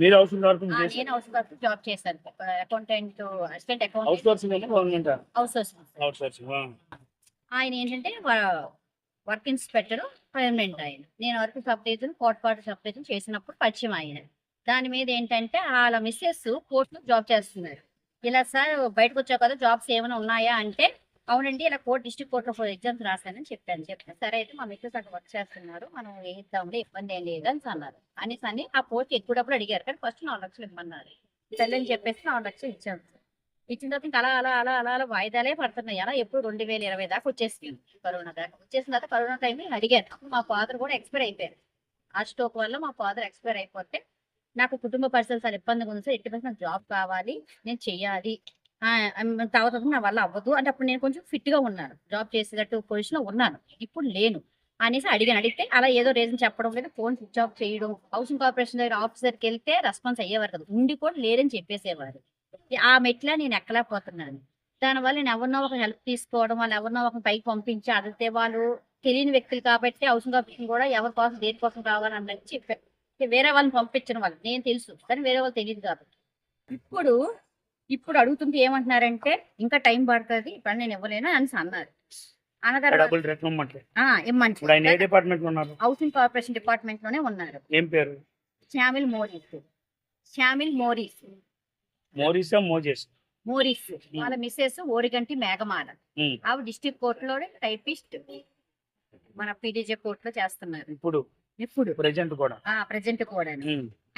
మీరు నేను house work job చేశాను. Accountant assistant house accountant working అంటే government outsourcing house working ఆయన ఏంటంటే వర్క్ ఇన్స్పెక్టర్ పర్మనెంట్ ఆయన. నేను వర్క్ సపరేషన్ కోర్ట్ పాటు సపరేషన్ చేసినప్పుడు పరిచయం ఆయన. దాని మీద ఏంటంటే వాళ్ళ మిస్సెస్ కోర్టులో జాబ్ చేస్తున్నారు. ఇలా సార్ బయటకు వచ్చావు కదా జాబ్స్ ఏమైనా ఉన్నాయా అంటే అవునండి ఇలా కోర్ట్ డిస్ట్రిక్ట్ కోర్టులో ఫోర్ ఎగ్జామ్స్ రాశానని చెప్పాను. చెప్తే సరే అయితే మా మిస్సెస్ అక్కడ వర్క్ చేస్తున్నారు. మనం వేయిద్దాంలే ఇబ్బంది ఏం లేదు అని అన్నారు. అనేసి అని ఆ పోస్ట్ ఎక్కువప్పుడు అడిగారు. కానీ ఫస్ట్ నాలుగు లక్షలు ఇమ్మన్నారు. సరే అని చెప్పేసి నాలుగు లక్షలు ఇచ్చాను ఇచ్చిన తర్వాత ఇంకా అలా అలా అలా అలా అలా వాయిదాలే పడుతున్నాయి. అలా ఎప్పుడు రెండు వేల ఇరవై దాకా వచ్చేసింది. కరోనా దాకా వచ్చేసిన తర్వాత కరోనా టైం అడిగాను. అప్పుడు మా ఫాదర్ కూడా ఎక్స్పైర్ అయిపోయారు. ఆ స్టోక్ వల్ల మా ఫాదర్ ఎక్స్పైర్ అయిపోతే నాకు కుటుంబ పరిస్థితులు చాలా ఇబ్బందిగా ఉంది. సార్ ఎట్టి పరిస్థితి నాకు జాబ్ కావాలి. నేను చెయ్యాలి తర్వాత నా వల్ల అవ్వదు. అంటే అప్పుడు నేను కొంచెం ఫిట్గా ఉన్నాను. జాబ్ చేసేటట్టు పొజిషన్లో ఉన్నాను. ఇప్పుడు లేను అనేసి అడిగాను. అడిగితే అలా ఏదో రీజన్ చెప్పడం లేదు. ఫోన్ స్విచ్ ఆఫ్ చేయడం హౌసింగ్ కార్పొరేషన్ దగ్గర ఆఫీసర్కి వెళ్తే రెస్పాన్స్ అయ్యేవారు కదా. ఉండి కూడా లేరని చెప్పేసేవారు. ఆ మెట్ల నేను ఎక్కలేకపోతున్నాను. దానివల్ల నేను ఎవరినో ఒక హెల్ప్ తీసుకోవడం వాళ్ళు ఎవరినో ఒక పైకి పంపించి అడిగితే వాళ్ళు తెలియని వ్యక్తులు కాబట్టి హౌసింగ్ కార్పొరేషన్ కూడా ఎవరి కోసం దేని కోసం చెప్పారు. వేరే వాళ్ళని పంపించిన వాళ్ళు నేను తెలుసు కానీ వేరే వాళ్ళు తెలియదు కాబట్టి. ఇప్పుడు ఇప్పుడు అడుగుతుంటే ఏమంటున్నారంటే ఇంకా టైం పడుతుంది ఇప్పుడు నేను ఇవ్వలేను అని అన్నారు. లో హౌసింగ్ కార్పొరేషన్ డిపార్ట్మెంట్లోనే ఉన్నారు. ఏం పేరు? శ్యామిల్ మోరీస్. శ్యామిల్ మోరీస్. మోరీసా మోజెస్? మోరీస్. వాళ్ళ మిస్సెస్ ఓరిగంటి మేఘమాల. ఆవిడ డిస్ట్రిక్ట్ కోర్టులో టైపిస్ట్. మన పీడీజే కోర్టులో చేస్తున్నారు. ఇప్పుడు? ఇప్పుడు. ప్రెజెంట్ కూడా? ప్రజెంట్ కూడా.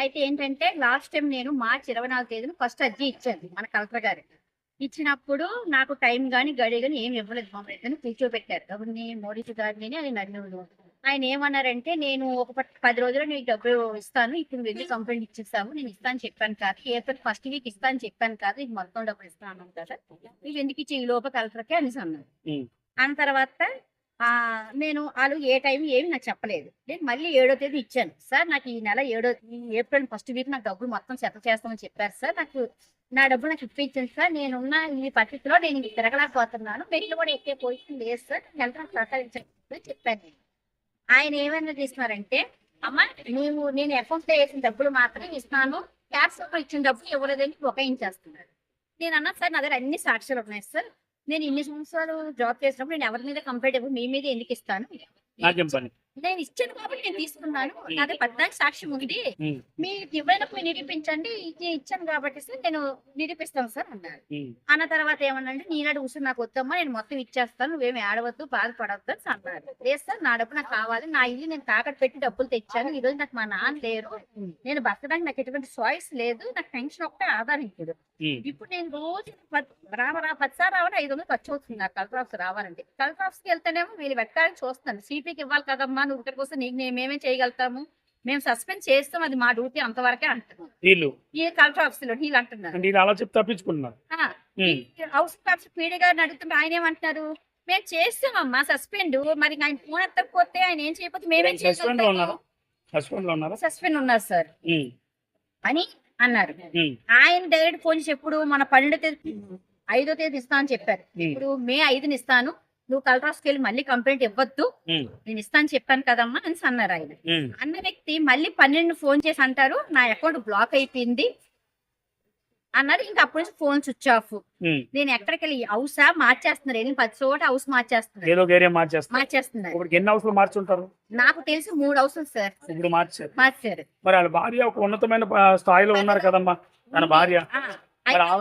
అయితే ఏంటంటే లాస్ట్ టైం నేను మార్చి ఇరవై నాలుగు తేదీన ఫస్ట్ అర్జీ ఇచ్చాను మన కలెక్టర్ గారికి. ఇచ్చినప్పుడు నాకు టైం గాని గడి గాని ఏమి ఇవ్వలేదు మమ్మల్ని ఇద్దరిని కూర్చోబెట్టారు. ఎవరిని మోడీ గారిని అని నన్ను ఆయన ఏమన్నారంటే నేను ఒక పది రోజుల్లో నీకు డబ్బులు ఇస్తాను ఇప్పుడు వెళ్ళి కంప్లైంట్ ఇచ్చేస్తాము నేను ఇస్తాను చెప్పాను కాదు. ఏప్రిల్ ఫస్ట్ వీక్ ఇస్తాను చెప్పాను కాదు ఇది మొత్తం డబ్బులు ఇస్తాను కదా. ఇవి ఎందుకు ఇచ్చి ఈ లోపల కలెక్టర్కి అనేసి అన్నారు. అన్న తర్వాత నేను వాళ్ళు ఏ టైం ఏమి నాకు చెప్పలేదు. నేను మళ్ళీ ఏడో తేదీ ఇచ్చాను. సార్ నాకు ఈ నెల ఏడో ఏప్రిల్ ఫస్ట్ వీక్ నాకు డబ్బులు మొత్తం సెటిల్ చేస్తామని చెప్పారు సార్. నాకు నా డబ్బులు నాకు ఇప్పించండి సార్. నేనున్న ఈ పరిస్థితిలో నేను తిరగలేకపోతున్నాను. మెయిల్ కూడా ఎక్కే పోయిన లేదు సార్. నేను నాకు చెప్పాను. నేను ఆయన ఏమైనా తీసుకున్నారంటే అమ్మ నేను నేను అకౌంట్లో వేసిన డబ్బులు మాత్రం ఇస్తాను క్యాష్ ఇచ్చిన డబ్బులు ఇవ్వలేదని బొకాయించేస్తున్నారు. నేను అన్నా సార్ నా దగ్గర అన్ని సాక్ష్యాలు ఉన్నాయి సార్. నేను ఇన్ని సంవత్సరాలు జాబ్ చేసినప్పుడు నేను ఎవరి మీద కంఫర్టబుల్ మీ మీద ఎందుకు ఇస్తాను? నేను ఇచ్చాను కాబట్టి నేను తీసుకున్నాను. నా దగ్గర పద్నాలుగు సాక్ష్యం ఇవ్వనప్పుడు మీరు నిరూపించండి. ఇది ఇచ్చాను కాబట్టి సార్ నేను నిరూపిస్తాను సార్ అన్నారు. అన్న తర్వాత ఏమన్నంటే నీనాడు ఉసురు నాకు వద్దమ్మా నేను మొత్తం ఇచ్చేస్తాను. నువ్వేమి ఆడవద్దు బాధపడవద్దు అని అన్నారు. లేదు సార్ నా డబ్బు నాకు కావాలి. నా ఇల్లు నేను తాకట్టు పెట్టి డబ్బులు తెచ్చాను. ఈ రోజు నాకు మా నాన్న లేరు. నేను బతకడానికి నాకు ఎటువంటి చాయిస్ లేదు. నాకు పెన్షన్ ఒకటే ఆధారం ఇప్పుడు. ఇప్పుడు నేను రోజు పద్- రావరా పదిసారి రావాలి ఐదు వందలు ఖర్చు అవుతుంది. నాకు కలెక్టర్ ఆఫీస్ రావాలంటే. కలెక్టర్ ఆఫీస్కి వెళ్తేనేమో వీళ్ళు పెట్టాలని చూస్తాను సిపికి ఇవ్వాలి కదమ్మా నువ్వు ఇక్కడికి వస్తే నీకు మేమేమే చేయగలుగుతాము? మేము సస్పెండ్ చేస్తాం అది మా డ్యూటీ అంతవరకే అంటున్నాం వీళ్ళు. ఈ కలెక్టర్ ఆఫీస్లో వీళ్ళు అంటున్నారు. అంటే వీళ్ళు అలా హౌస్ కార్డ్స్ పీడి గారిని అడుగుతుంటే ఆయన ఏమంటున్నారు? మేము చేస్తామమ్మా సస్పెండ్. మరి ఆయన ఫోన్ ఎత్తకపోతే ఆయన ఏం చేయకపోతే మేమేం ఉన్నారా? సస్పెండ్ ఉన్నారా సార్. అని అన్నారు. ఆయన డైరెక్ట్ ఫోన్ చేసి ఎప్పుడు మన పన్నెండో తేదీ ఐదో తేదీ ఇస్తా అని చెప్పారు. ఇప్పుడు మే ఐదుని ఇస్తాను. నువ్వు ఆఫీస్కి వెళ్ళి మళ్ళీ కంప్లైంట్ ఇవ్వద్దు. నేను ఇస్తాను చెప్పాను కదమ్మా అని అన్నారు ఆయన. అన్న వ్యక్తి మళ్ళీ పన్నెండు ఫోన్ చేసి అంటారు నా అకౌంట్ బ్లాక్ అయిపోయింది అన్నారు. ఇంకా అప్పటి నుంచి ఫోన్ స్విచ్ ఆఫ్. నేను ఎక్కడికి వెళ్ళి హౌసా మార్చేస్తున్నారు. వెళ్ళి పది చోట హౌస్ మార్చేస్తున్నారు. ఇప్పుడు ఎన్ని మార్చుంటారు? నాకు తెలిసి మూడు హౌసులు సార్. ఇప్పుడు మార్చారు. మార్చారు. మరి వాళ్ళ భార్య ఒక ఉన్నతమైన స్థాయిలో ఉన్నారు కదమ్మా. తన భార్య.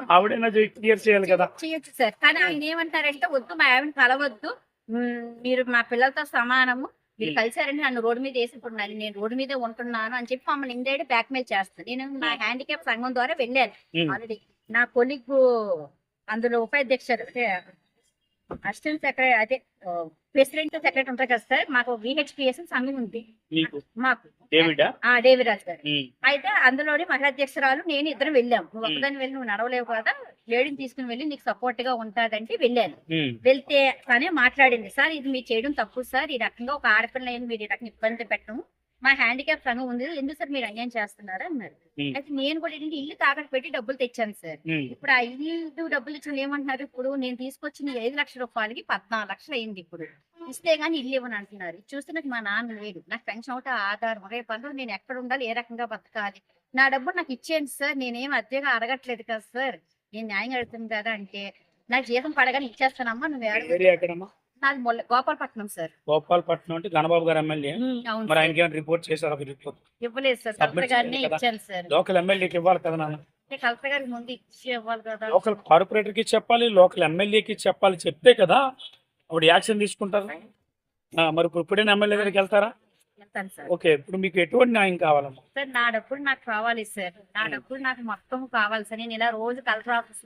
ఆవిడైనా క్లియర్ చేయాలి కదా. చేయొచ్చు సార్. కానీ ఆయన ఏమంటారంటే వద్దు మా ఆవిడ కలవద్దు మీరు మా పిల్లలతో సమానము. మీరు ఉమ్. కలిసారంటే నన్ను రోడ్డు మీద వేసి ఇప్పుడు నేను రోడ్డు మీదే ఉంటున్నాను అని చెప్పి మమ్మల్ని ఇండైరెక్ట్ బ్యాక్ మెయిల్ చేస్తాను నేను నా హ్యాండిక్యాప్ సంఘం ద్వారా వెళ్ళాను. ఆల్రెడీ నా కొలిగ్ అందులో ఉపాధ్యక్షుడు అసిస్టెంట్ సెక్రటరీ అదే ప్రెసిడెంట్ సెక్రటరీ ఉంటారు కదా సార్ మాకు విహెచ్పిఎస్ సంఘం ఉంది. మీకు? డేవిరాజ్ గారు. అయితే అందులోని మహిళా అధ్యక్షురాలు నేను ఇద్దరు వెళ్ళాం. నువ్వు వెళ్ళి నువ్వు నడవలేవు కదా లేడీని తీసుకుని వెళ్ళి నీకు సపోర్ట్గా ఉంటాదంటే వెళ్ళాను. వెళ్తే తనే మాట్లాడింది సార్ ఇది మీరు చేయడం తప్పు సార్ ఈ రకంగా ఒక ఆడపిల్ల మీరు ఈ రకంగా ఇబ్బంది పెట్టడం మా హ్యాండిక్యాప్ సంఘం ఉంది. ఎందుకు సార్ మీరు అన్యాయం చేస్తున్నారు అన్నారు. అయితే నేను కూడా ఏంటంటే ఇల్లు తాకట్టు పెట్టి డబ్బులు తెచ్చాను సార్. ఇప్పుడు ఆ ఇల్లు డబ్బులు ఇచ్చిన ఏమంటున్నారు? ఇప్పుడు నేను తీసుకొచ్చిన ఐదు లక్షల రూపాయలకి పద్నాలుగు లక్షలు అయింది ఇప్పుడు. ఇస్తే గానీ ఇల్లు ఇవ్వని అంటున్నారు. చూస్తే నాకు మా నాన్న లేడు నాకు పెన్షన్ ఒకటి ఆధారం. రేపు అందరూ నేను ఎక్కడ ఉండాలి? ఏ రకంగా బతకాలి? నా డబ్బు నాకు ఇచ్చేయండి సార్. నేనేం అద్దెగా అడగట్లేదు కదా సార్. నేను న్యాయం అడుగుతుంది కదా అంటే. నాకు జీతం పడగానే ఇచ్చేస్తానమ్మా నువ్వు నాది మొల్ల గోపాలపట్నం సార్. గోపాలపట్నం అంటే గణబాబు గారు ఎమ్మెల్యే. మరి. ఆయనకి ఏమైనా రిపోర్ట్ చేశారు ఒక రిపోర్ట్? ఇవ్వలేదు సార్. కలెక్టర్ గారినే. ఇచ్చాను సార్. లోకల్ ఎమ్మెల్యేకి ఇవ్వాలి కదా నాన్న? కలెక్టర్ గారికి ముందు ఇచ్చి ఇవ్వాలి కదా. లోకల్ కార్పొరేటర్కి చెప్పాలి లోకల్ ఎమ్మెల్యేకి చెప్పాలి చెప్తే కదా అప్పుడు యాక్షన్ తీసుకుంటారు. మరి ఇప్పుడు ఇప్పుడైనా ఎమ్మెల్యే దగ్గరికి వెళ్తారా? ఓకే ఇప్పుడు మీకు ఎటువంటి న్యాయం కావాలమ్మా? సార్ నా డబ్బులు నాకు కావాలి సార్. నా డబ్బులు నాకు మొత్తం కావాలి సార్. నేను ఇలా రోజు కలెక్టర్ ఆఫీస్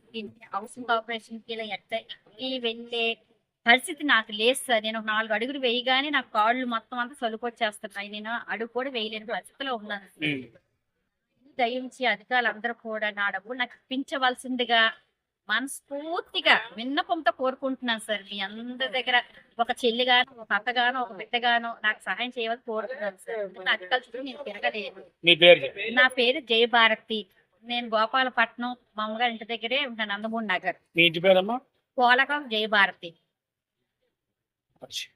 హౌసింగ్ కార్పొరేషన్కి ఇలా ఎక్కడికి వెళ్ళే పరిస్థితి నాకు లేదు సార్. నేను ఒక నాలుగు అడుగులు వేయగానే నాకు కాళ్ళు మొత్తం అంతా సొలుకొచ్చేస్తున్నాయి నేను అడుగు కూడా వేయలేని పరిస్థితిలో ఉన్నాను. దయించి అధికారులు అందరూ కూడా నా డబ్బులు నాకు ఇప్పించవలసిందిగా మనస్ఫూర్తిగా విన్నపంతో కోరుకుంటున్నాను సార్. మీ అందరి దగ్గర ఒక చెల్లిగాను ఒక అత్తగాను ఒక బిడ్డగాను నాకు సహాయం చేయవలసి కోరుతున్నాను సార్. నా అధికారుల చుట్టూ నేను తిరగలేదు? నా పేరు జయభారతి. నేను గోపాలపట్నం మా అమ్మగారి ఇంటి దగ్గరే ఉంటాను నందమూరి నగర్. పోలకం జయభారతి. પાછી